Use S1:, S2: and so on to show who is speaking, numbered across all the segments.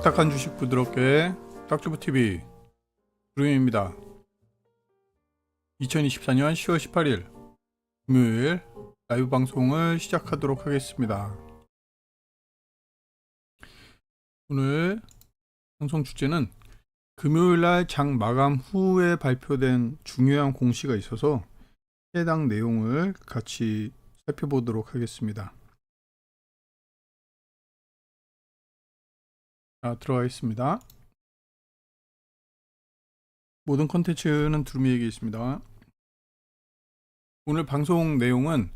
S1: 딱딱한 주식 부드럽게 딱주부 TV 구름입니다. 2024년 10월 18일 금요일 라이브 방송을 시작하도록 하겠습니다. 오늘 방송 주제는 금요일 날 장 마감 후에 발표된 중요한 공시가 있어서 해당 내용을 같이 살펴보도록 하겠습니다. 들어가 있습니다. 모든 컨텐츠는 두루미에게 있습니다. 오늘 방송 내용은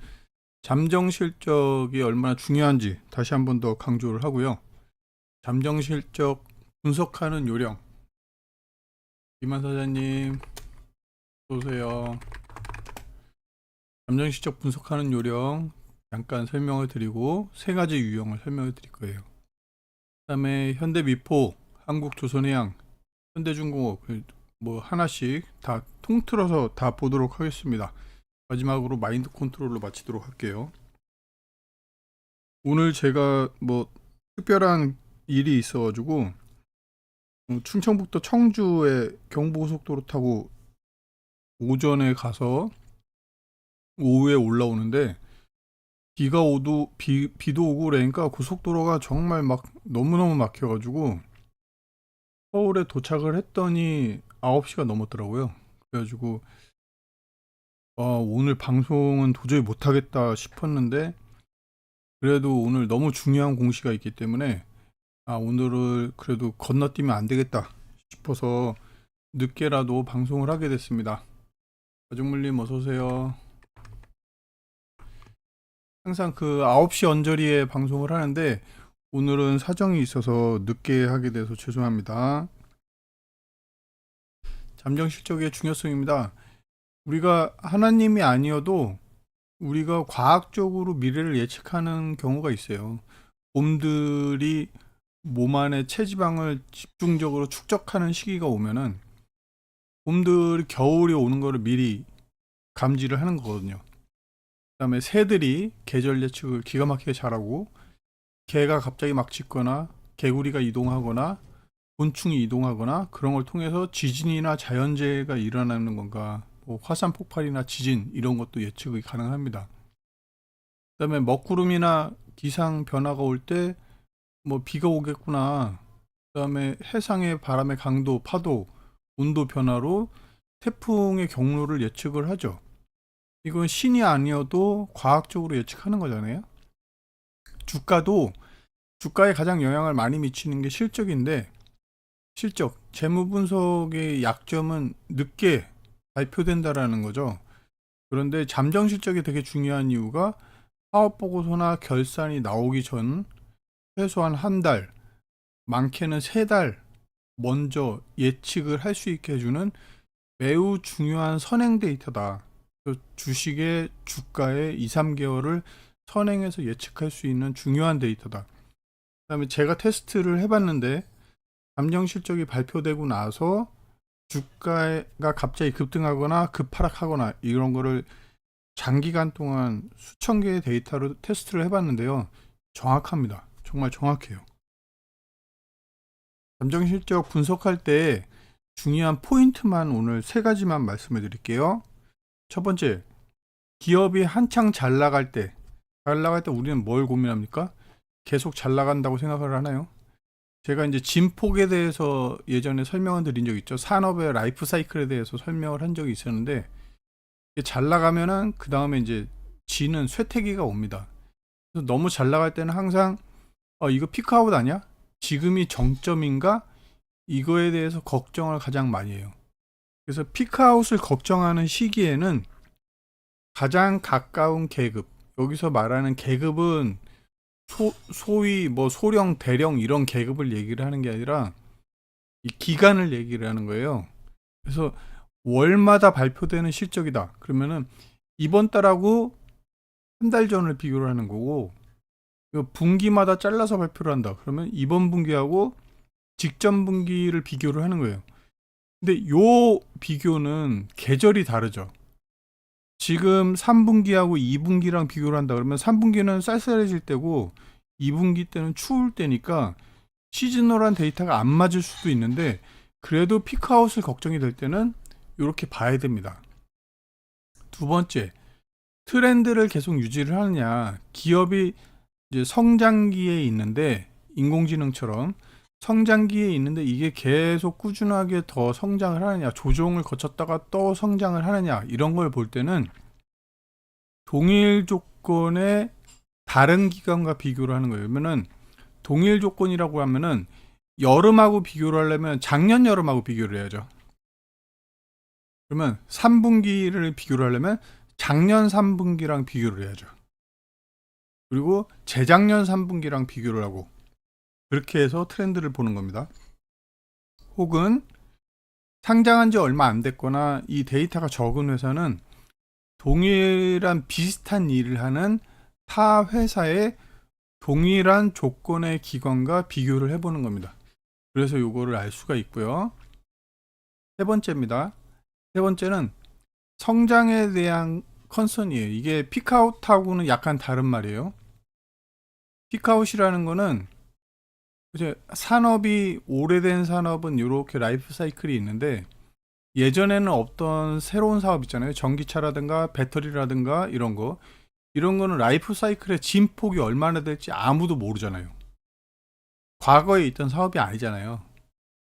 S1: 잠정 실적이 얼마나 중요한지 다시 한 번 더 강조를 하고요. 잠정 실적 분석하는 요령. 이만 사장님, 오세요. 잠정 실적 분석하는 요령 잠깐 설명을 드리고 세 가지 유형을 설명을 드릴 거예요. 그다음에 현대미포, 한국조선해양, 현대중공업 그뭐 하나씩 다 통틀어서 다 보도록 하겠습니다. 마지막으로 마인드 컨트롤로 마치도록 할게요. 오늘 제가 뭐 특별한 일이 있어가지고 어, 충청북도 청주에 경부고속도로 타고 오전에 가서 오후에 올라오는데 비가 오도 비, 비도 오고 그러니까 고속도로가 정말 막 너무너무 막혀가지고 서울에 도착을 했더니 9시가 넘었더라고요. 그래가지고 아, 오늘 방송은 도저히 못하겠다 싶었는데 그래도 오늘 너무 중요한 공시가 있기 때문에 아, 오늘을 그래도 건너뛰면 안 되겠다 싶어서 늦게라도 방송을 하게 됐습니다. 가족물님 어서 오세요. 항상 그 9시 언저리에 방송을 하는데 오늘은 사정이 있어서 늦게 하게 돼서 죄송합니다. 잠정 실적의 중요성입니다. 우리가 하나님이 아니어도 우리가 과학적으로 미래를 예측하는 경우가 있어요. 곰들이 몸 안에 체지방을 집중적으로 축적하는 시기가 오면은 곰들이 겨울이 오는 거를 미리 감지를 하는 거거든요. 그다음에 새들이 계절 예측을 기가 막히게 잘하고 개가 갑자기 막 짖거나 개구리가 이동하거나 곤충이 이동하거나 그런 걸 통해서 지진이나 자연재해가 일어나는 건가 뭐 화산 폭발이나 지진 이런 것도 예측이 가능합니다. 그다음에 먹구름이나 기상 변화가 올 때 뭐 비가 오겠구나. 그다음에 해상의 바람의 강도, 파도, 온도 변화로 태풍의 경로를 예측을 하죠. 이건 신이 아니어도 과학적으로 예측하는 거잖아요. 주가도 주가에 가장 영향을 많이 미치는 게 실적인데 실적, 재무 분석의 약점은 늦게 발표된다라는 거죠. 그런데 잠정 실적이 되게 중요한 이유가 사업 보고서나 결산이 나오기 전 최소한 한 달, 많게는 세 달 먼저 예측을 할 수 있게 해주는 매우 중요한 선행 데이터다. 그 주식의 주가의 2, 3개월을 선행해서 예측할 수 있는 중요한 데이터다. 그 다음에 제가 테스트를 해봤는데 감정 실적이 발표되고 나서 주가가 갑자기 급등하거나 급하락하거나 이런 거를 장기간 동안 수천 개의 데이터로 테스트를 해봤는데요. 정확합니다. 정말 정확해요. 감정 실적 분석할 때 중요한 포인트만 오늘 세 가지만 말씀해 드릴게요. 첫 번째, 기업이 한창 잘 나갈 때, 잘 나갈 때 우리는 뭘 고민합니까? 계속 잘 나간다고 생각을 하나요? 제가 이제 진폭에 대해서 예전에 설명을 드린 적 있죠. 산업의 라이프 사이클에 대해서 설명을 한 적이 있었는데 잘 나가면은 그 다음에 이제 지는 쇠퇴기가 옵니다. 너무 잘 나갈 때는 항상 어 이거 피크아웃 아니야? 지금이 정점인가? 이거에 대해서 걱정을 가장 많이 해요. 그래서 피크아웃을 걱정하는 시기에는 가장 가까운 계급 여기서 말하는 계급은 소, 소위 뭐 소령 대령 이런 계급을 얘기를 하는 게 아니라 이 기간을 얘기를 하는 거예요. 그래서 월마다 발표되는 실적이다. 그러면은 이번 달하고 한 달 전을 비교를 하는 거고 그 분기마다 잘라서 발표를 한다. 그러면 이번 분기하고 직전 분기를 비교를 하는 거예요. 근데 요 비교는 계절이 다르죠. 지금 3분기하고 2분기랑 비교를 한다 그러면 3분기는 쌀쌀해질 때고 2분기 때는 추울 때니까 시즈널한 데이터가 안 맞을 수도 있는데 그래도 피크아웃을 걱정이 될 때는 이렇게 봐야 됩니다. 두 번째, 트렌드를 계속 유지를 하느냐. 기업이 이제 성장기에 있는데 인공지능처럼 성장기에 있는데 이게 계속 꾸준하게 더 성장을 하느냐, 조정을 거쳤다가 또 성장을 하느냐 이런 걸 볼 때는 동일 조건의 다른 기간과 비교를 하는 거예요. 그러면은 동일 조건이라고 하면은 여름하고 비교를 하려면 작년 여름하고 비교를 해야죠. 그러면 3분기를 비교를 하려면 작년 3분기랑 비교를 해야죠. 그리고 재작년 3분기랑 비교를 하고 그렇게 해서 트렌드를 보는 겁니다. 혹은 상장한 지 얼마 안 됐거나 이 데이터가 적은 회사는 동일한 비슷한 일을 하는 타 회사의 동일한 조건의 기관과 비교를 해보는 겁니다. 그래서 요거를 알 수가 있고요. 세 번째입니다. 세 번째는 성장에 대한 컨선이에요. 이게 피크아웃하고는 약간 다른 말이에요. 피크아웃이라는 거는 이제 산업이 오래된 산업은 이렇게 라이프 사이클이 있는데 예전에는 없던 새로운 사업 있잖아요. 전기차라든가 배터리라든가 이런 거. 이런 거는 라이프 사이클의 진폭이 얼마나 될지 아무도 모르잖아요. 과거에 있던 사업이 아니잖아요.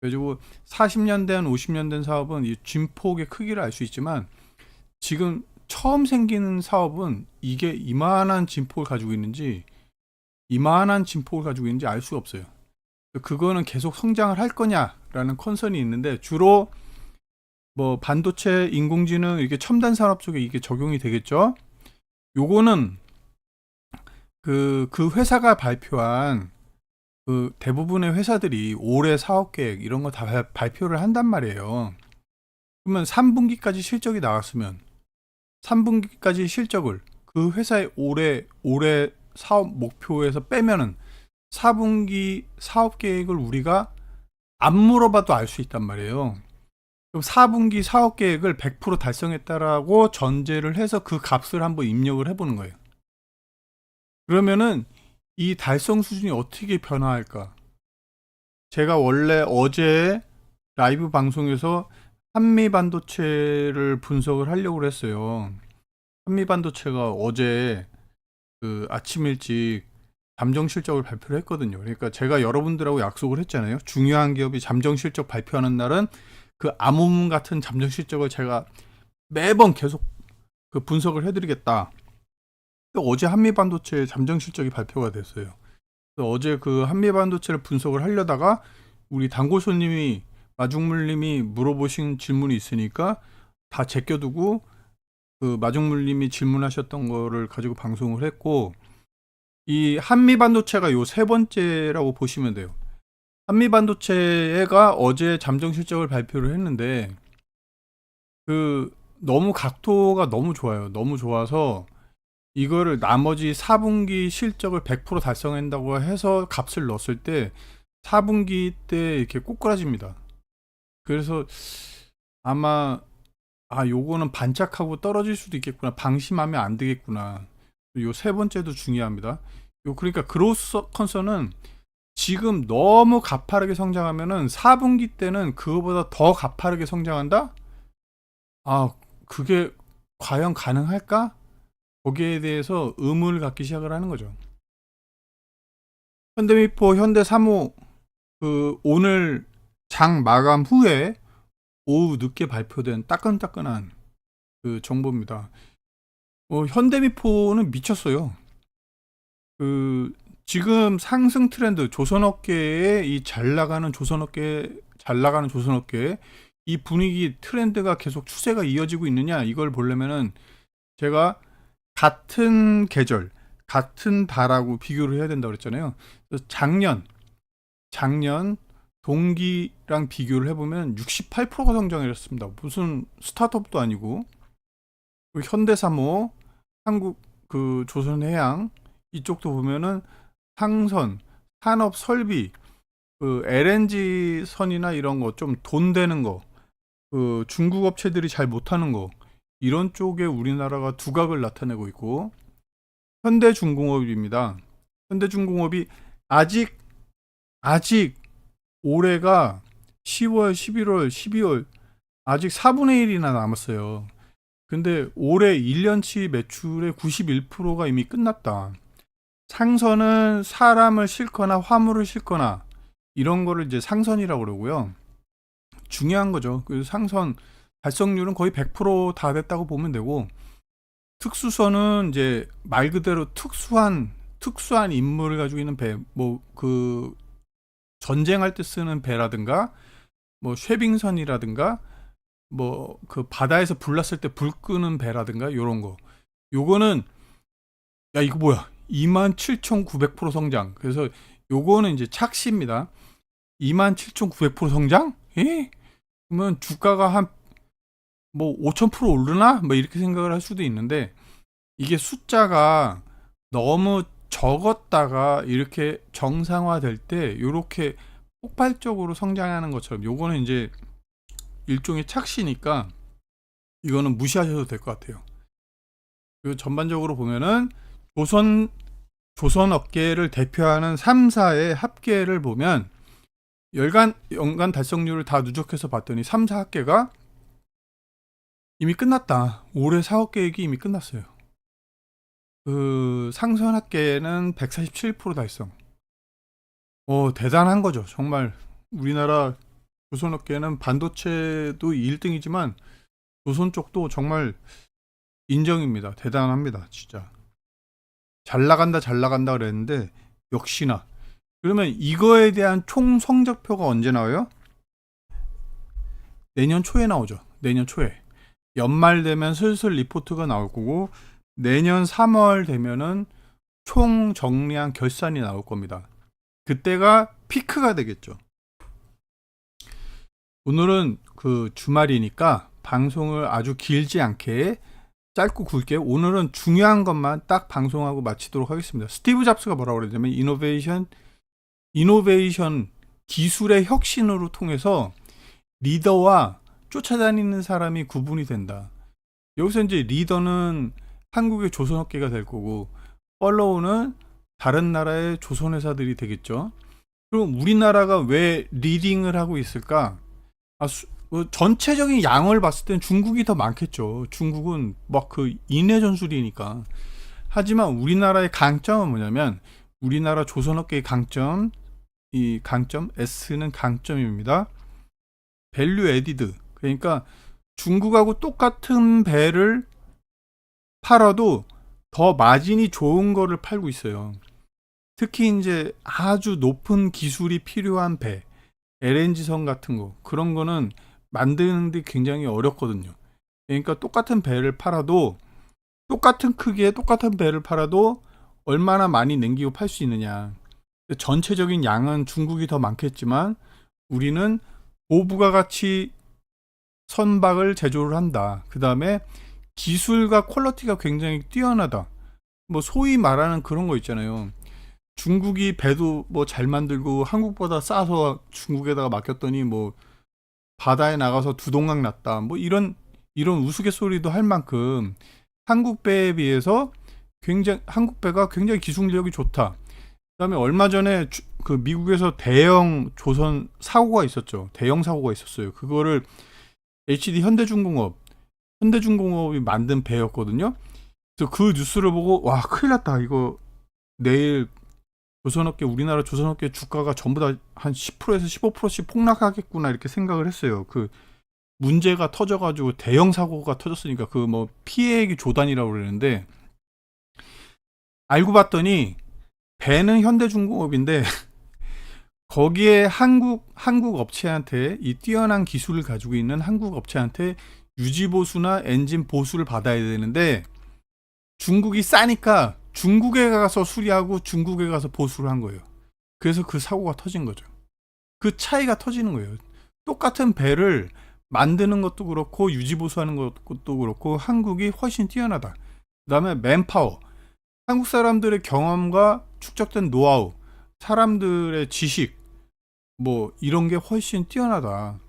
S1: 그래가지고 40년 된, 50년 된 사업은 이 진폭의 크기를 알 수 있지만 지금 처음 생기는 사업은 이게 이만한 진폭을 가지고 있는지 이만한 진폭을 가지고 있는지 알 수가 없어요. 그거는 계속 성장을 할 거냐라는 컨선이 있는데 주로 뭐 반도체, 인공지능 이렇게 첨단 산업 쪽에 이게 적용이 되겠죠. 요거는 그, 그 회사가 발표한 그 대부분의 회사들이 올해 사업 계획 이런 거 다 발표를 한단 말이에요. 그러면 3분기까지 실적이 나왔으면 3분기까지 실적을 그 회사의 올해 올해 사업 목표에서 빼면은 4분기 사업 계획을 우리가 안 물어봐도 알 수 있단 말이에요. 그럼 4분기 사업 계획을 100% 달성했다라고 전제를 해서 그 값을 한번 입력을 해보는 거예요. 그러면은 이 달성 수준이 어떻게 변화할까? 제가 원래 어제 라이브 방송에서 한미 반도체를 분석을 하려고 했어요. 한미 반도체가 어제 그 아침 일찍 잠정 실적을 발표를 했거든요. 그러니까 제가 여러분들하고 약속을 했잖아요. 중요한 기업이 잠정 실적 발표하는 날은 그 암호문 같은 잠정 실적을 제가 매번 계속 그 분석을 해드리겠다. 어제 한미 반도체 잠정 실적이 발표가 됐어요. 어제 그 한미 반도체를 분석을 하려다가 우리 단골 손님이 마중물님이 물어보신 질문이 있으니까 다 제껴두고 그 마중물님이 질문하셨던 거를 가지고 방송을 했고 이 한미 반도체가 요 세 번째라고 보시면 돼요. 한미 반도체가 어제 잠정 실적을 발표를 했는데 그 너무 각도가 너무 좋아요. 너무 좋아서 이거를 나머지 4분기 실적을 100% 달성한다고 해서 값을 넣었을 때 4분기 때 이렇게 꼬꾸라집니다. 그래서 아마 아 요거는 반짝하고 떨어질 수도 있겠구나. 방심하면 안 되겠구나. 요 세 번째도 중요합니다. 요 그러니까 그로스 컨서는 지금 너무 가파르게 성장하면은 4분기 때는 그거보다 더 가파르게 성장한다? 아, 그게 과연 가능할까? 거기에 대해서 의문을 갖기 시작을 하는 거죠. 현대미포, 현대사무 그 오늘 장 마감 후에 오후 늦게 발표된 따끈따끈한 그 정보입니다. 어, 현대미포는 미쳤어요. 그 지금 상승 트렌드 조선업계에 이잘 나가는 조선업계 잘 나가는 조선업계 이 분위기 트렌드가 계속 추세가 이어지고 있느냐 이걸 보려면은 제가 같은 계절 같은 달하고 비교를 해야 된다고 그랬잖아요. 작년 작년 동기랑 비교를 해보면 68%가 성장을 했습니다. 무슨 스타트업도 아니고 그 현대사모, 한국 그 조선해양 이쪽도 보면은 상선, 산업 설비, 그 LNG 선이나 이런 거 좀 돈 되는 거, 그 중국 업체들이 잘 못하는 거 이런 쪽에 우리나라가 두각을 나타내고 있고 현대중공업입니다. 현대중공업이 아직 아직 올해가 10월, 11월, 12월 아직 4분의 1이나 남았어요. 근데 올해 1년치 매출의 91%가 이미 끝났다. 상선은 사람을 싣거나 화물을 싣거나 이런 거를 이제 상선이라고 그러고요. 중요한 거죠. 그 상선 달성률은 거의 100%다 됐다고 보면 되고 특수선은 이제 말 그대로 특수한 특수한 임무를 가지고 있는 배, 뭐 그 전쟁할 때 쓰는 배라든가 뭐 쉐빙선이라든가 뭐 그 바다에서 불났을 때 불 끄는 배라든가 요런 거. 요거는 야 이거 뭐야? 27,900% 성장. 그래서 요거는 이제 착시입니다. 27,900% 성장? 예? 그러면 주가가 한 뭐 5,000% 오르나? 뭐 이렇게 생각을 할 수도 있는데 이게 숫자가 너무 적었다가 이렇게 정상화될 때 이렇게 폭발적으로 성장하는 것처럼 요거는 이제 일종의 착시니까 이거는 무시하셔도 될 것 같아요. 그리고 전반적으로 보면은 조선 조선 업계를 대표하는 3사의 합계를 보면 열간 연간 달성률을 다 누적해서 봤더니 3사 합계가 이미 끝났다. 올해 사업 계획이 이미 끝났어요. 그 상선 합계는 147% 달성. 어, 대단한 거죠. 정말 우리나라 조선 업계는 반도체도 1등이지만 조선 쪽도 정말 인정입니다. 대단합니다. 진짜. 잘 나간다, 잘 나간다 그랬는데 역시나 그러면 이거에 대한 총 성적표가 언제 나와요? 내년 초에 나오죠. 내년 초에. 연말 되면 슬슬 리포트가 나올 거고 내년 3월 되면은 총 정리한 결산이 나올 겁니다. 그때가 피크가 되겠죠. 오늘은 그 주말이니까 방송을 아주 길지 않게 짧고 굵게 오늘은 중요한 것만 딱 방송하고 마치도록 하겠습니다. 스티브 잡스가 뭐라고 그러냐면 이노베이션 이노베이션 기술의 혁신으로 통해서 리더와 쫓아다니는 사람이 구분이 된다. 여기서 이제 리더는 한국의 조선업계가 될 거고 팔로우는 다른 나라의 조선회사들이 되겠죠. 그럼 우리나라가 왜 리딩을 하고 있을까? 아, 수, 어, 전체적인 양을 봤을 땐 중국이 더 많겠죠. 중국은 막 그 인해 전술이니까. 하지만 우리나라의 강점은 뭐냐면 우리나라 조선업계의 강점, 이 강점 S는 강점입니다. 밸류 에디드. 그러니까 중국하고 똑같은 배를 팔아도 더 마진이 좋은 거를 팔고 있어요. 특히 이제 아주 높은 기술이 필요한 배, LNG선 같은 거, 그런 거는 만드는 데 굉장히 어렵거든요. 그러니까 똑같은 배를 팔아도 똑같은 크기의 똑같은 배를 팔아도 얼마나 많이 남기고 팔 수 있느냐. 전체적인 양은 중국이 더 많겠지만 우리는 고부가 가치 선박을 제조를 한다. 그 다음에 기술과 퀄리티가 굉장히 뛰어나다. 뭐 소위 말하는 그런 거 있잖아요. 중국이 배도 뭐 잘 만들고 한국보다 싸서 중국에다가 맡겼더니 뭐 바다에 나가서 두동강 났다. 뭐 이런 이런 우스갯소리도 할 만큼 한국 배에 비해서 굉장히 한국 배가 굉장히 기술력이 좋다. 그다음에 얼마 전에 주- 그 미국에서 대형 조선 사고가 있었죠. 대형 사고가 있었어요. 그거를 HD 현대중공업 현대중공업이 만든 배였거든요. 그래서 그 뉴스를 보고 와 큰일 났다. 이거 내일 조선업계 우리나라 조선업계 주가가 전부 다 한 10%에서 15%씩 폭락하겠구나 이렇게 생각을 했어요. 그 문제가 터져가지고 대형 사고가 터졌으니까 그 뭐 피해액이 조단이라고 그러는데 알고 봤더니 배는 현대중공업인데 거기에 한국 한국 업체한테 이 뛰어난 기술을 가지고 있는 한국 업체한테 유지 보수나 엔진 보수를 받아야 되는데 중국이 싸니까 중국에 가서 수리하고 중국에 가서 보수를 한 거예요. 그래서 그 사고가 터진 거죠. 그 차이가 터지는 거예요. 똑같은 배를 만드는 것도 그렇고 유지 보수하는 것도 그렇고 한국이 훨씬 뛰어나다. 그다음에 맨파워. 한국 사람들의 경험과 축적된 노하우, 사람들의 지식 뭐 이런 게 훨씬 뛰어나다.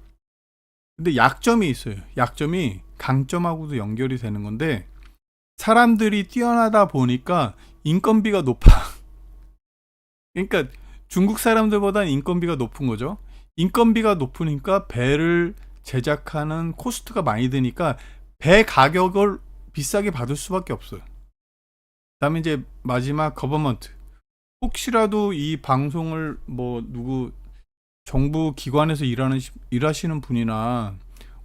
S1: 근데 약점이 있어요. 약점이 강점하고도 연결이 되는 건데 사람들이 뛰어나다 보니까 인건비가 높아. 그러니까 중국 사람들보다 인건비가 높은 거죠. 인건비가 높으니까 배를 제작하는 코스트가 많이 드니까 배 가격을 비싸게 받을 수밖에 없어요. 그다음에 이제 마지막 거버먼트. 혹시라도 이 방송을 뭐 누구 정부 기관에서 일하는 시- 일하시는 분이나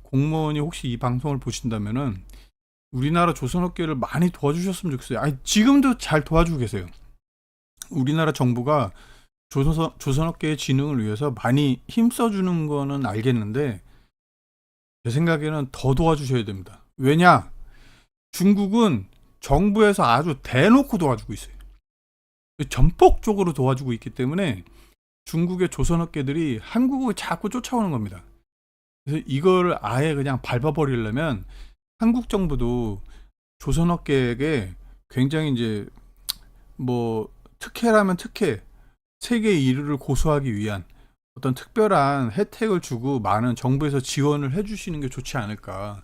S1: 공무원이 혹시 이 방송을 보신다면은 우리나라 조선업계를 많이 도와주셨으면 좋겠어요. 아니 지금도 잘 도와주고 계세요. 우리나라 정부가 조선, 조선업계의 진흥을 위해서 많이 힘써주는 거는 알겠는데 제 생각에는 더 도와주셔야 됩니다. 왜냐? 중국은 정부에서 아주 대놓고 도와주고 있어요. 전폭적으로 도와주고 있기 때문에 중국의 조선업계들이 한국을 자꾸 쫓아오는 겁니다. 그래서 이걸 아예 그냥 밟아버리려면 한국 정부도 조선업계에게 굉장히 이제 뭐 특혜라면 특혜, 세계 1위를 고수하기 위한 어떤 특별한 혜택을 주고 많은 정부에서 지원을 해주시는 게 좋지 않을까.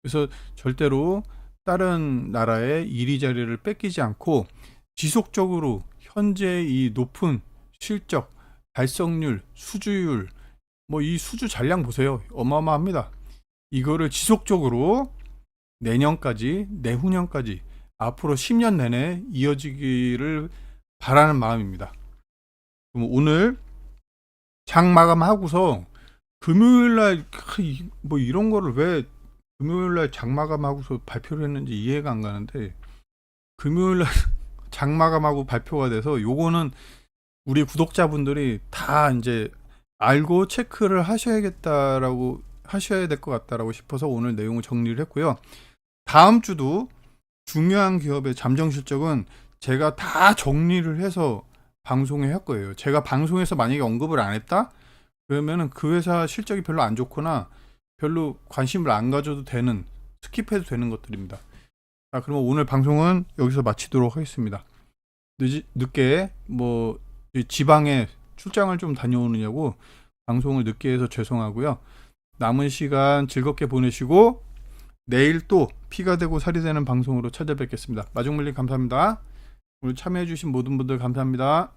S1: 그래서 절대로 다른 나라의 이리자리를 뺏기지 않고 지속적으로 현재 이 높은 실적, 달성률, 수주율, 뭐 이 수주 잔량 보세요. 어마어마합니다. 이거를 지속적으로 내년까지, 내후년까지 앞으로 10년 내내 이어지기를 바라는 마음입니다. 그럼 오늘 장 마감하고서 금요일 날뭐 이런 거를 왜 금요일 날장 마감하고서 발표를 했는지 이해가 안 가는데 금요일 날 장 마감하고 발표가 돼서 요거는 우리 구독자분들이 다 이제 알고 체크를 하셔야겠다라고 하셔야 될 것 같다라고 싶어서 오늘 내용을 정리를 했고요. 다음 주도 중요한 기업의 잠정 실적은 제가 다 정리를 해서 방송에 할 거예요. 제가 방송에서 만약에 언급을 안 했다? 그러면은 그 회사 실적이 별로 안 좋거나 별로 관심을 안 가져도 되는 스킵해도 되는 것들입니다. 자, 그러면 오늘 방송은 여기서 마치도록 하겠습니다. 늦, 늦게 뭐이 지방에 출장을 좀 다녀오느냐고 방송을 늦게 해서 죄송하고요. 남은 시간 즐겁게 보내시고 내일 또 피가 되고 살이 되는 방송으로 찾아뵙겠습니다. 마중물리 감사합니다. 오늘 참여해주신 모든 분들 감사합니다.